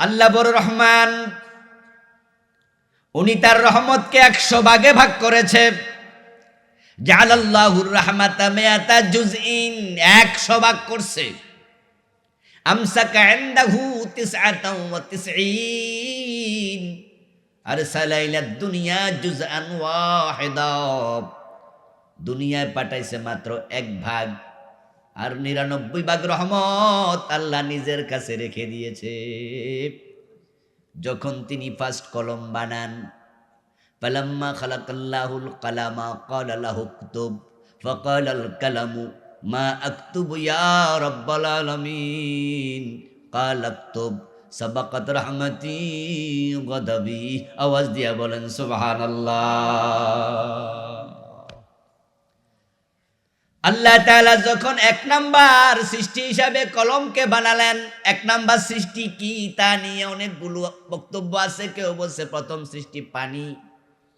আল্লাহ রহমান, উনি তার রহমতকে একশো ভাগে ভাগ করেছে। জালাল্লাহুর রাহমাতা মেয়াতা জুজইন, একশো ভাগ করছে। আমসাকা ইনদাহু তিসআতাও ওয়া তিসঈন। আরসালা ইলা দুনিয়া জুজআন ওয়াহিদা। দুনিয়ায় পাঠাইছে মাত্র এক ভাগ। আর নিরানব্বই ভাগ রহমত আল্লাহ নিজের কাছে রেখে দিয়েছে। যখন তিনি ফার্স্ট কলম বানান পালাম্মা খালাকাল্লাহুল কালামা কল আল্লাহ ফকল আল কালামু, মা আক্তুব ইয়া রব্বাল আলামিন কাল আক্তুব সাবাকাত রহমতি গদাবি, আওয়াজ দিয়া বলেন, সুবহানাল্লাহ। আল্লাহ তালা যখন এক নাম্বার সৃষ্টি হিসাবে কলমকে বানালেন, এক নাম্বার সৃষ্টি কি তা নিয়ে অনেকগুলো বক্তব্য আছে। কেউ বলছে প্রথম সৃষ্টি পানি,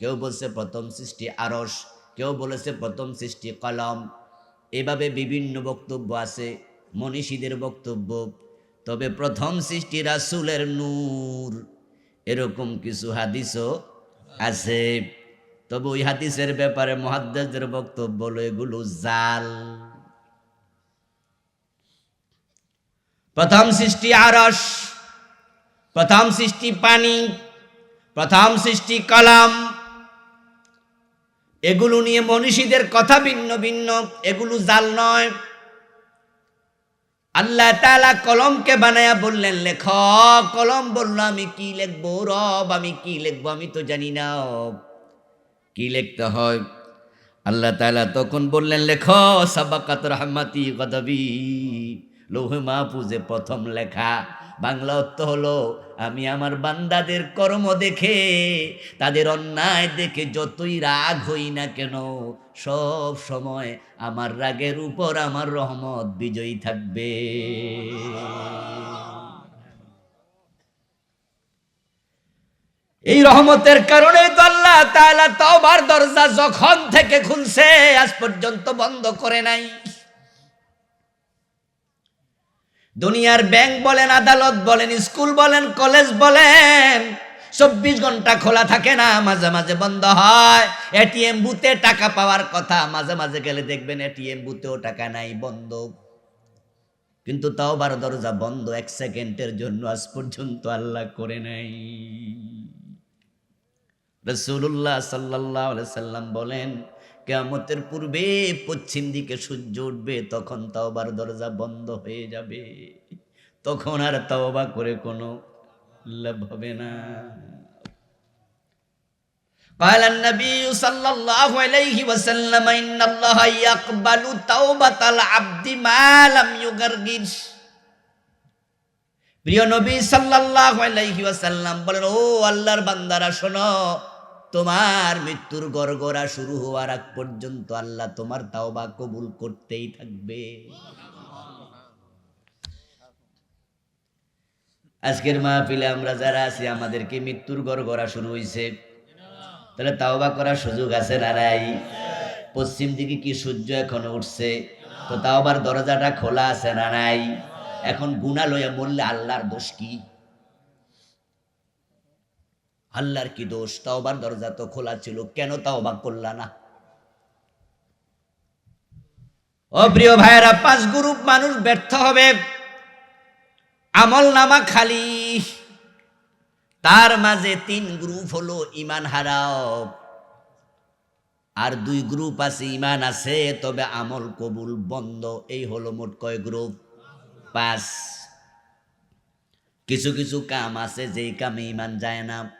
কেউ বলছে প্রথম সৃষ্টি আরস কেউ বলেছে প্রথম সৃষ্টি কলম। এভাবে বিভিন্ন বক্তব্য আছে, মনীষীদের বক্তব্য। তবে প্রথম সৃষ্টি রাসুলের নূর, এরকম কিছু হাদিসও আছে। তবে ওই হাদিসের ব্যাপারে মহাদ্দেসদের বক্তব্য হলো, এগুলো জাল। প্রথম সৃষ্টি আরস প্রথম সৃষ্টি পানি, প্রথম সৃষ্টি কলাম। এগুলো নিয়ে মনীষীদের কথা ভিন্ন ভিন্ন, এগুলো জাল নয়। আল্লাহ তাআলা কলমকে বানায়া বললেন, লেখ, কলম বলল আমি কি লিখব, রব আমি কি লিখব, আমি তো জানি না। কি লিখতে হয়? আল্লাহ তাআলা তখন বললেন, লেখ, সাবাকাত রহমাতি গদবি। লৌহে মাহফুজে প্রথম লেখা, বাংলা অর্থ হলো, আমি আমার বান্দাদের কর্ম দেখে, তাদের অন্যায় দেখে যতই রাগ হই না কেন, সব সময় আমার রাগের উপর আমার রহমত বিজয়ী থাকবে। এই রহমতের কারণে তো আল্লাহ তাআলা তওবার দরজা যখন থেকে খুলছে, আজ পর্যন্ত বন্ধ করে নাই। দুনিয়ার ব্যাংক বলেন, আদালত বলেন, স্কুল বলেন, কলেজ বলেন, চব্বিশ ঘণ্টা খোলা থাকে না, মাঝে মাঝে বন্ধ হয়। এটিএম বুথে টাকা পাওয়ার কথা, মাঝে মাঝে গেলে দেখবেন এটিএম বুথেও টাকা নাই, বন্ধ। কিন্তু তাও বারো দরজা বন্ধ এক সেকেন্ডের জন্য আজ পর্যন্ত আল্লাহ করে নাই। রসুল্লাহ সাল্লাহ সাল্লাম বলেন কেয়ামতের পূর্বে পশ্চিম দিকে সূর্য উঠবে তখন তাওবার দরজা বন্ধ হয়ে যাবে তখন আর তাওবা করে কোনো লাভ হবে না قال النبي صلى الله عليه وسلم إن الله يقبل توبة العبد ما لم يغرغر প্রিয় নবী সাল্লাল্লাহু আলাইহি ওয়াসাল্লাম বলেন ও আল্লাহর বান্দারা শোনো তোমার মৃত্যুর গড়গড়া শুরু হওয়ার আগ পর্যন্ত আল্লাহ তোমার তাওবা কবুল করতেই থাকবে। আজকের মাহফিলে আমরা যারা আছি, আমাদেরকে মৃত্যুর গড়গড়া শুরু হয়েছে তাহলে তাওবা করার সুযোগ আছে না নাই? পশ্চিম দিকে কি সূর্য এখনও উঠছে? তো তাওবার দরজাটা খোলা আছে না নাই? এখন গুণা লইয়া বললে আল্লাহর দোষ কি? আল্লাহর কি দোষ? তাওবার দরজা তো খোলা ছিল, কেন তাওবা করলা না? অপ্রিয় প্রিয় ভাইয়েরা, পাঁচ গ্রুপ মানুষ ব্যর্থ হবে। আমল নামা খালি। তার মাঝে তিন গ্রুপ হলো ইমান হারাও। আর দুই গ্রুপ আছে ইমান আছে, তবে আমল কবুল বন্ধ। এই হলো মোট কয় গ্রুপ? পাঁচ। কিছু কিছু কাম আছে, যেই কামে ইমান যায় না।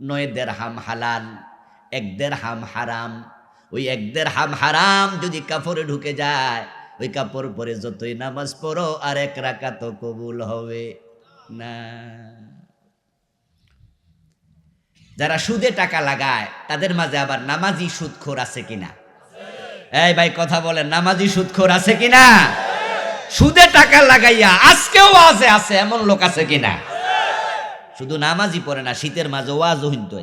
নয় দেড়হাম হালাল, এক দেড়হাম হারাম। ওই এক দেড়হাম হারাম যদি কাপড়ে ঢুকে যায়, ওই কাপড় পরে যতই নামাজ পড়ো, আর এক রাকাত কবুল হবে না। যারা সুদে টাকা লাগায়, তাদের মাঝে আবার নামাজি সুদখোর আছে কিনা? এই ভাই, কথা বলেন, নামাজি সুদখোর আছে কিনা? সুদে টাকা লাগাইয়া আজকেও আছে আছে, এমন লোক আছে কিনা? শুধু নামাজই পড়ে না, শীতের মাঝে ওয়াজও হিন্দু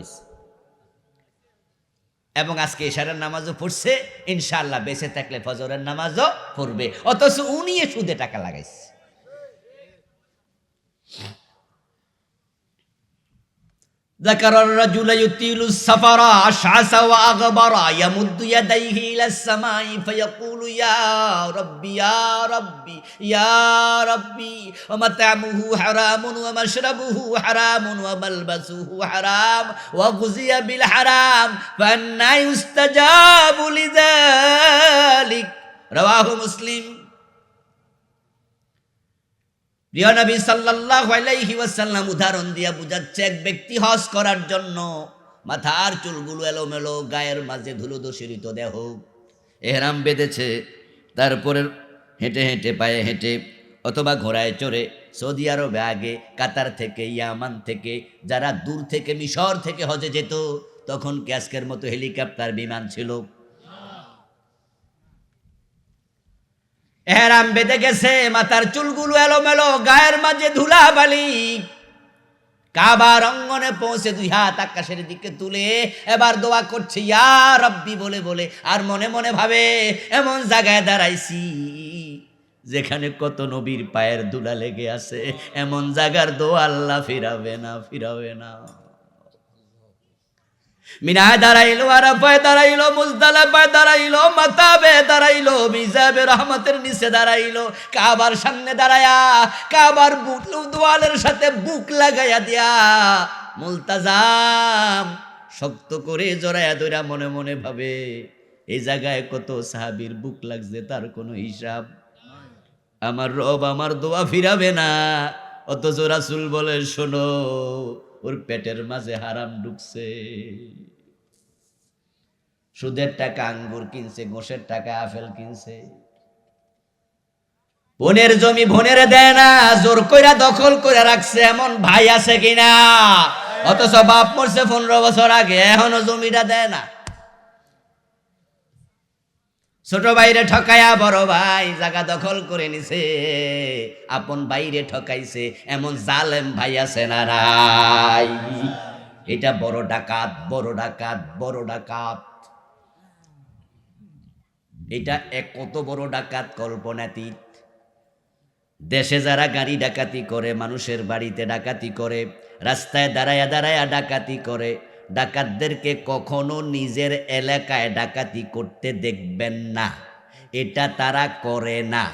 এবং আজকে এশারের নামাজও পড়ছে ইনশাল্লাহ বেঁচে থাকলে ফজরের নামাজও পড়বে। অথচ উনি সুদে টাকা লাগাইছে। ذكر الرجل يطيل السفر أشعث وأغبر يمد يديه إلى السماء فيقول يا ربي يا ربي يا ربي ومطعمه حرام ومشربه حرام وملبسه حرام وغزي بالحرام فأنا يستجاب لذلك. رواه مسلم. প্রিয় নবী সাল্লাল্লাহু আলাইহি ওয়াসাল্লাম উদাহরণ দিয়া বুঝাচ্ছে, এক ব্যক্তি হজ করার জন্য মাথার চুলগুলো এলোমেলো, গায়ের মাঝে ধুলো দূষিত দেহ। এহরাম বেঁধেছে, তারপরে হেঁটে হেঁটে পায়ে হেঁটে অথবা ঘোড়ায় চড়ে সৌদি আরবে আগে কাতার থেকে, ইয়ামান থেকে, যারা দূর থেকে মিশর থেকে হজে যেত, তখন ক্যাসকের মতো হেলিকপ্টার বিমান ছিল? এহরাম বেঁধে গেছে, মাথার চুলগুলো এলোমেলো, গায়ের মাঝে ধুলা বালি কাবার অঙ্গনে পৌঁছে দুই হাত আকাশের দিকে তুলে এবার দোয়া করছে, ইয়া রব্বি বলে বলে, আর মনে মনে ভাবে, এমন জায়গায় দাঁড়াইছি যেখানে কত নবীর পায়ের দুলা লেগে আছে, এমন জায়গার দোয়া আল্লাহ ফিরাবে না ফিরাবে না। মিনায় দাঁড়াইলো, আরাফায় দাঁড়াইলো, মুজদালাফায় দাঁড়াইলো, মাতাবে দাঁড়াইলো, মিজাবে রহমতের নিচে দাঁড়াইলো, কাবার সামনে দাঁড়ায়া, কাবার বুক দোয়ালের সাথে বুক লাগাইয়া দিয়া মুলতাজাম শক্ত করে জড়াইয়া ধরা মনে মনে ভাবে এই জায়গায় কত সাহাবির বুক লাগছে তার কোনো হিসাব? আমার রব আমার দোয়া ফিরাবে না অত রাসুল বলে, শোনো ওর পেটের মাঝে হারাম ঢুকছে। সুদের টাকা, আঙ্গুর কিনছে গোসের টাকা, আপেল কিনছে। বোনের জমি বোনের দেয় না, জোর কইরা দখল করে রাখছে, এমন ভাই আছে কিনা? অথচ বাপ মরছে পনেরো বছর আগে, এখনও জমিটা দেয় না। ছোট বাইরে ঠকায়া, বড় ভাই জায়গা দখল করে নিছে। আপন বাইরে ঠকাইছে, এমন জালেম ভাই আছে না রাই এটা বড় ডাকাত বড় ডাকাত বড় ডাকাত। এটা এক কত বড় ডাকাত কল্পনাতীত। দেশে যারা গাড়ি ডাকাতি করে, মানুষের বাড়িতে ডাকাতি করে, রাস্তায় দাঁড়ায়া দাঁড়ায়া ডাকাতি করে ডাকাতদেরকে কখনো নিজের এলাকায় ডাকাতি করতে দেখবেন না। এটা তারা করে না।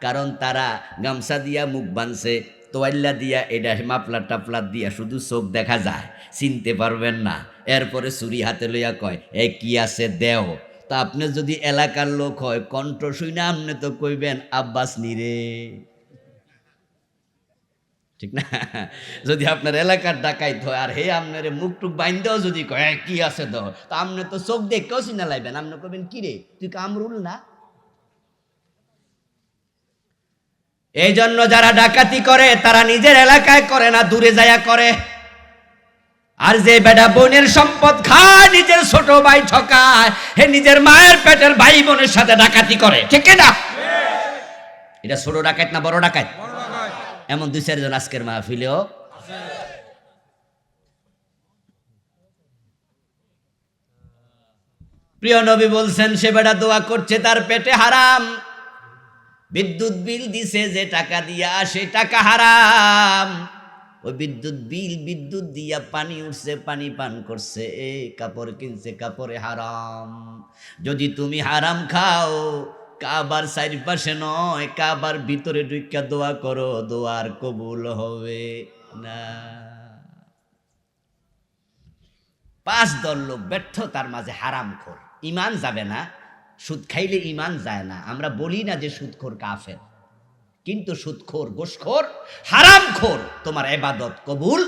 কারণ তারা গামছা দিয়া মুখ বানছে তোয়াল্লা দিয়া এটা মাপলা টাপলা দিয়া শুধু চোখ দেখা যায়, চিনতে পারবেন না। এরপরে ছুরি হাতে লইয়া কয়, এ কি আছে দেও? তা আপনি যদি এলাকার লোক হয়, কণ্ঠ শুনে আপনি তো কইবেন, আব্বাস নিরে ঠিক না? যদি আপনার এলাকার ডাকাইত হয়, আর হে আপনার মুখ টুক বাইন্দেও যদি কয় কি আছে তো? তা আপনি তো চোখ দেখেও চিনা লাইবেন আপনি কবেন কি রে, তুই কামরুল না? এই জন্য যারা ডাকাতি করে, তারা নিজের এলাকায় করে না, দূরে যায়া করে। আর যে বেটা বোনের সম্পদ খায়, নিজের ছোট ভাই ঠকায়, হে নিজের মায়ের পেটের ভাই বোনের সাথে ডাকাতি করে। ঠিক না? এটা ছোট ডাকাত না বড় ডাকাত এমন দুই চারজন আজকের মাহফিলেও। প্রিয় নবী বলছেন, সে বেটা দোয়া করছে, তার পেটে হারাম। বিদ্যুৎ বিল দিছে, যে টাকা দিয়া সে টাকা হারাম। ওই বিদ্যুৎ বিল, বিদ্যুৎ দিয়া পানি উঠছে, পানি পান করছে, এ কাপড় কিনছে, কাপড়ে হারাম। যদি তুমি হারাম খাও কাবার চারিপাশে নয়, কাবার ভিতরে ঢুকা দোয়া করো, দোয়ার কবুল হবে না। পাঁচ দল লোক ব্যর্থ তার মাঝে হারাম খোর ইমান যাবে না, সুদ খাইলে ইমান যায় না। আমরা বলি না যে সুদখোর কাফের, কিন্তু সুদখোর গোসখোর হারাম খোর তোমার এবাদত কবুল?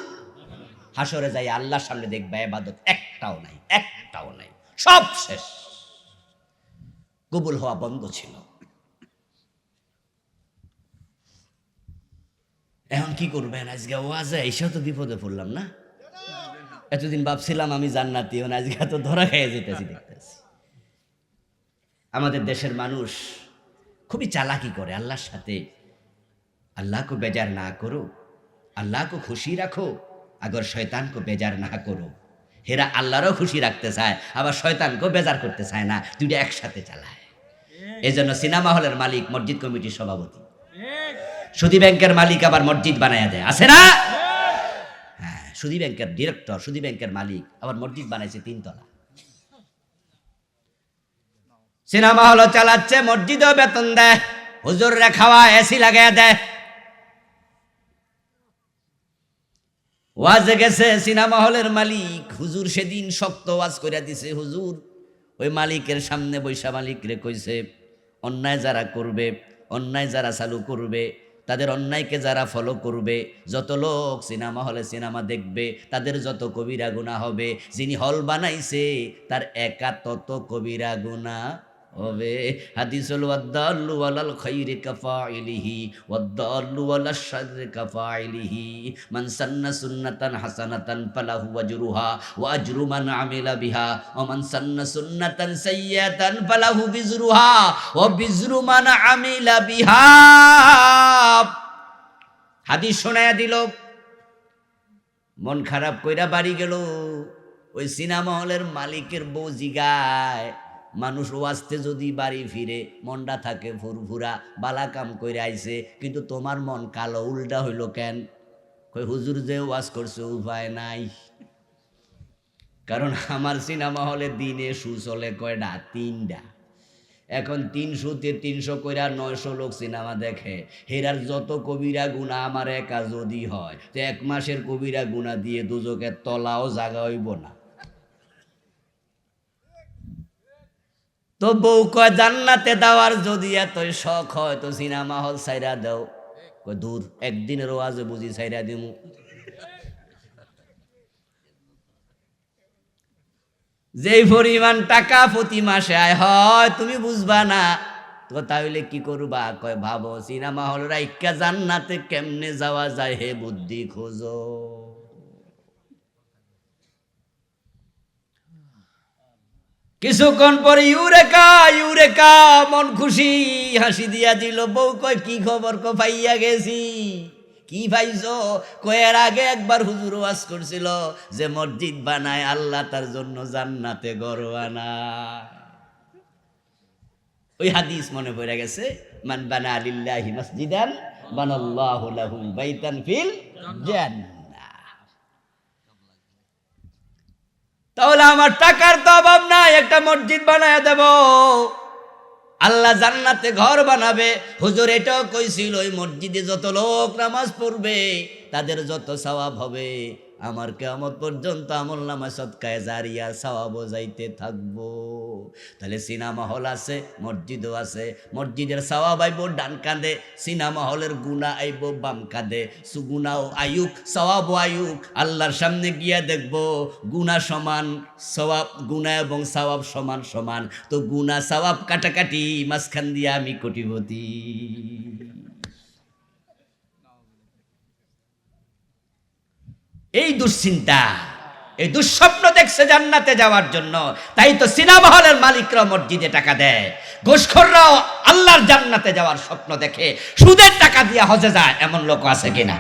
হাসরে যাই আল্লাহর সামনে দেখবে এবাদত একটাও নাই একটাও নাই, সব শেষ। কবুল হওয়া বন্ধ ছিল। এখন কি করবেন? আজকে ওয়াজে এসেও তো বিপদে পড়লাম না? এতদিন ভাবছিলাম আমি জান্নাতি মানে আজকে তো ধরা খেয়ে যেতেছি, দেখতেছি। আমাদের দেশের মানুষ খুবই চালাকি করে আল্লাহর সাথে। আল্লাহকে বেজার না করো, আল্লাহকে খুশি রাখো আগর শয়তানকে বেজার না করো। হেরা আল্লাহরও খুশি রাখতে চায় আবার শয়তানকেও বেজার করতে চায় না দুইটা একসাথে চালায়। এই জন্য সিনেমা হলের মালিক মসজিদ কমিটির সভাপতি। সুদী ব্যাংকের মালিক আবার মসজিদ বানায়া দেয় আছে না? হ্যাঁ সুদী ব্যাংকের ডিরেক্টর সুদী ব্যাংকের মালিক আবার মসজিদ বানাইছে তিনতলা। সিনেমা হল চালাচ্ছে মসজিদও বেতন দেয় হুজুররা খাওয়া এসি লাগাই দেয়। ওয়াজে গেছে, সিনেমা হলের মালিক। হুজুর সেদিন শক্ত ওয়াজ করে দিছে, হুজুর, ওই মালিকের সামনে বৈশা মালিক রে কইছে, অন্যায় যারা করবে, অন্যায় যারা চালু করবে, তাদের অন্যায়কে যারা ফলো করবে, যত লোক সিনেমা হলে সিনেমা দেখবে, তাদের যত কবিরা গুণা হবে, যিনি হল বানাইছে, তার একা তত কবিরা গুণা হবে। হাদিসুল ওয়াদ্দাল্লু আলাল খাইরি কাফাইলিহি ওয়াদ্দাল্লু আলাশ শাররি কাফাইলিহি মান সান্না সুন্নাতান হাসানাতান ফালাহু আজরুহা, ওয়া আজরু মান আমিলা বিহা, ওয়া মান সান্না সুন্নাতান সাইয়্যাতান ফালাহু বিজরুহা, ওয়া বিজরু মান আমিলা বিহা। হাদিস শোনায়া দিল। মন খারাপ কইরা বাড়ি গেল। ওই সিনেমা হলের মালিকের বউ জিগায়। মানুষ ওয়াজতে যদি বাড়ি ফিরে, মনটা থাকে ফুরফুরা বালা কাম কইরা আইছে, কিন্তু তোমার মন কালো, উল্টা হইল কেন? কই, হুজুর যে ওয়াজ করছে, উপায় নাই। কারণ আমার সিনেমা হলে দিনে শু চলে কয়টা তিনটা এখন তিনশোতে তিনশো কইরা নয়শো লোক সিনেমা দেখে। হেরার যত কবিরা গুণা আমার একা যদি হয়, তো এক মাসের কবিরা গুণা দিয়ে দুজকের তলাও জাগা হইব না। তো বউ কয়, জান্নাতে দেওয়ার যদি এতই শখ হয়, তো সিনেমা হল সাইরা দাও। কয়, দূর, একদিনের ওয়াজে বুঝি সাইরা দিমু। যেই পরিমাণ টাকা প্রতি মাসে আয় হয়, তুমি বুঝবা না। তো তাহলে কি করবা? কয়, ভাবো, সিনেমা হল রাইকা জান্নাতে কেমনে যাওয়া যায় হে বুদ্ধি খোঁজো। কিছুক্ষণ পরে ইউরেকা ইউরেকা মন খুশি। হাসি দিয়া দিল, বউ কয়, কি খবর কো পাইয়া গেছি? কি পাইছো কয়ের আগে একবার হুজুর ওয়াজ করছিল যে মসজিদ বানায়, আল্লাহ তার জন্য জান্নাতে বানায় ওই হাদিস মনে পড়ে গেছে, মান বানা আলিল্লাহি মসজিদান বানাল্লাহু লাহু বাইতান ফিল জান্নাহ। তাহলে আমার টাকার তো অভাব নাই, একটা মসজিদ বানায় দেব। আল্লাহ জান্নাতে ঘর বানাবে। হুজুর এটাও কইছিল, ওই মসজিদে যত লোক নামাজ পড়বে, তাদের যত সওয়াব হবে। আমার কেমন পর্যন্ত আমল নামা সৎকায় জারিয়া সওয়াব যাইতে থাকব। তাহলে সিনেমা হল আছে, মসজিদও আছে, মসজিদের সওয়াব আইব, ডান কাঁধে সিনেমা হলের গুণা আইব, বাম কাঁধে সুগুনাও আয়ুক সওয়াব আয়ুক। আল্লাহর সামনে গিয়া দেখব, গুণা সমান সওয়াব, গুণা এবং সওয়াব সমান সমান। তো গুণা সওয়াব কাটাকাটি, মাঝখান দিয়ে আমি কোটিপতি। এই দুশ্চিন্তা, এই দুঃস্বপ্ন দেখছে জান্নাতে যাওয়ার জন্য। তাই তো সিনেমা হলের মালিকরা মসজিদে টাকা দেয়। ঘুষখোররাও আল্লাহর জান্নাতে যাওয়ার স্বপ্ন দেখে। সুদের টাকা দিয়ে হজে যায়, এমন লোক আছে কিনা?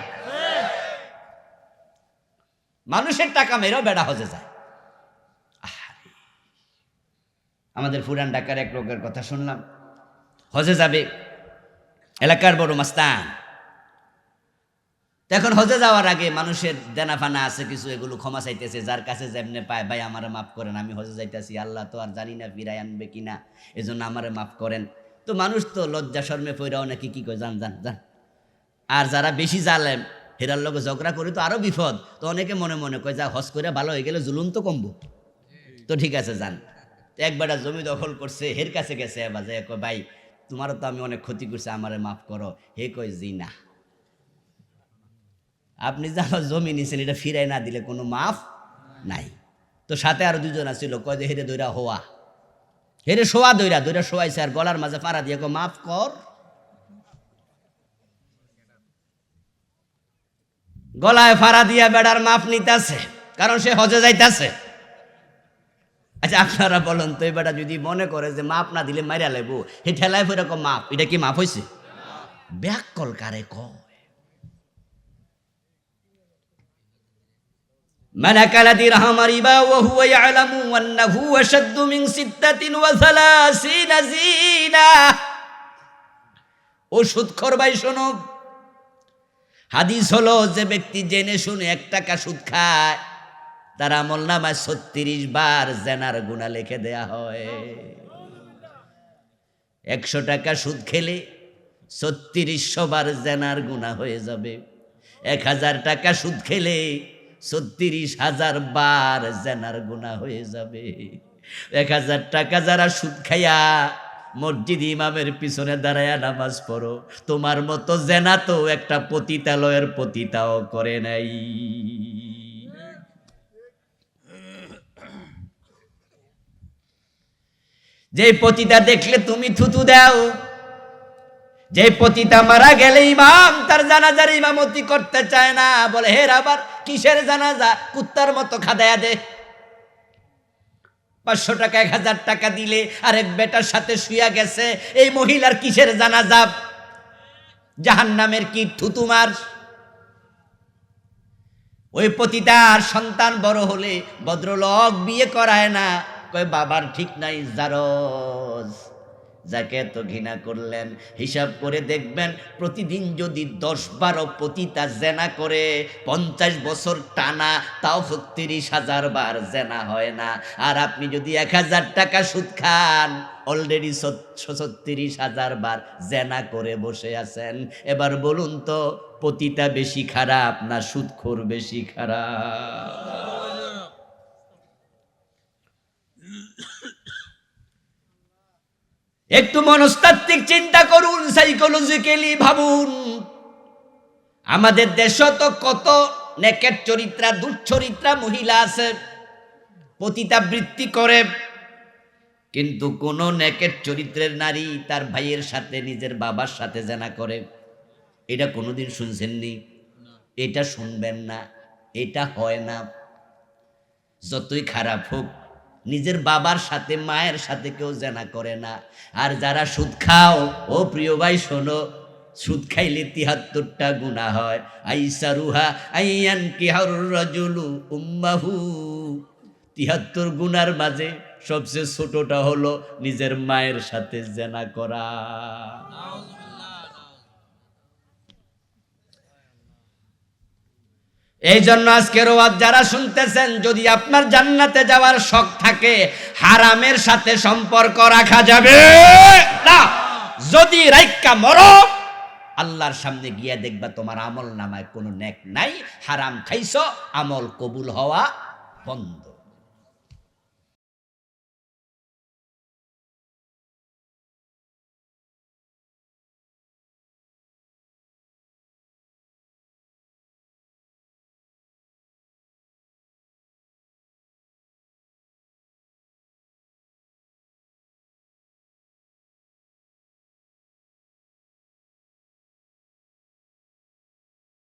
মানুষের টাকা মেরেও বেড়া হজে যায়। আমাদের পুরান ঢাকার এক লোকের কথা শুনলাম। হজে যাবে এলাকার বড় মাস্তান। এখন হজে যাওয়ার আগে মানুষের দেনা ফানা আছে, কিছু এগুলো ক্ষমা চাইতেছে, যার কাছে যেমনে পায়, ভাই, আমারে মাফ করেন, আমি হজে যাইতেছি, আল্লাহ তো আর জানি না ফিরাই আনবে কিনা, এজন্য আমারে মাফ করেন। তো মানুষ তো লজ্জা শর্মে পইরাও নাকি কি কয়, জান জান জান। আর যারা বেশি জালেম, হেরার লোক ঝগড়া করে তো আরও বিপদ। তো অনেকে মনে মনে কয়, যা, হজ করে ভালো হয়ে গেলে জুলুম তো কমবো। তো ঠিক আছে যান একবার জমি দখল করছে, হের কাছে গেছে যে কয়, ভাই, তোমারও তো আমি অনেক ক্ষতি করছি, আমারে মাফ করো। হে কয় জি না আপনি যে আমার জমি নিছেন, এটা ফিরাই না দিলে কোনো মাফ নাই। তো সাথে আরও দুজন আছিল, কয় যে, হেরে দইরা হওয়া। হেরে শোয়া দইরা দইরা শোয়াইছে আর গলার মাঝে পাড়া দিয়ে মাফ কর। গলায় ফাড়া দিয়া বেড়ার মাফ নিতেছে, কারণ সে হজে যাইতেছে। আচ্ছা আপনারা বলেন তো এবারটা যদি মনে করে যে মাপ না দিলে মাইরা লাগবো হে ঠেলায় এরকম মাপ এটা কি মাপ হয়েছে ব্যাক কল কারে কয়? মালাকালা দিরহামার ইবা ওয়া হুয়া ইয়ালামু আন্নাহু আশাদ্দু মিন সিত্তাতিন ওয়া সালাসিনা জিনা শোনো। হাদিস হলো, যে ব্যক্তি জেনে শুনে এক টাকা সুদ খায়, তার আমল নামায় ছত্রিশ বার জেনার গুণা লিখে দেয়া হয়। একশো টাকা সুদ খেলে ছত্রিশশো বার জেনার গুণা হয়ে যাবে। এক হাজার টাকা সুদ খেলে ছত্রিশ হাজার বার জেনার গুণা হয়ে যাবে। এক হাজার টাকা যারা সুদ খাইয়া মসজিদ ইমামের পিছনে দাঁড়ায়া নামাজ পড়ো, তোমার মতো জেনা তো একটা পতিতালয়ের পতিতাও করে নাই। যে পতিতা দেখলে তুমি থুতু দাও, যে পতিতা মারা গেলে ইমাম তার জানাজার ইমামতি করতে চায় না, বলে হের আবার কিসের জানাজা? কুত্তার মতো খাদায়া দে। পাঁচশো টাকা, এক হাজার টাকা দিলে আরেক বেটার সাথে শুয়া গেছে। এই মহিলার কিসের জানাজা? জাহান নামের কি থুতুমার ওই পতিতার সন্তান বড় হলে ভদ্রলোক বিয়ে করায় না। কয়, বাবার ঠিক নাই জারজ যাকে এত ঘৃণা করলেন। হিসাব করে দেখবেন, প্রতিদিন যদি দশ বারো পতিতা জেনা করে, পঞ্চাশ বছর টানা, তাও ছত্রিশ হাজার বার জেনা হয় না। আর আপনি যদি এক হাজার টাকা সুদ খান অলরেডি ছত্রিশ হাজার বার জেনা করে বসে আছেন। এবার বলুন তো, পতিতা বেশি খারাপ না সুদখোর বেশি খারাপ? একটু মনস্তাত্ত্বিক চিন্তা করুন সাইকোলজিক্যালি ভাবুন। আমাদের দেশ তো কত নেকেট চরিত্রা দুচ্চরিত্রা মহিলা আছে পতিতাবৃত্তি করে, কিন্তু কোন নেকেট চরিত্রের নারী তার ভাইয়ের সাথে, নিজের বাবার সাথে জানা করে। এটা কোনোদিন শুনছেননি? এটা শুনবেন না, এটা হয় না। যতই খারাপ হোক নিজের বাবার সাথে, মায়ের সাথে কেউ জানা করে না। আর যারা সুদ খাও, ও প্রিয় ভাই, শোনো, সুদ খাইলে তিহাত্তরটা গুণা হয়। আইসা রুহা আইয়ান কিহার রাজুলু উম্মাহু। তিহাত্তর গুনার মাঝে সবচেয়ে ছোটটা হলো নিজের মায়ের সাথে জেনা করা। এই জন্য আজকের ওয়াজ যারা শুনতেছেন, যদি আপনার জান্নাতে যাওয়ার শখ থাকে, হারামের সাথে সম্পর্ক রাখা যাবে। না, যদি রাইকা মর, আল্লাহর সামনে গিয়ে দেখবা তোমার আমল নামায় কোনো নেক নাই, হারাম খাইছ, আমল কবুল হওয়া বন্ধ।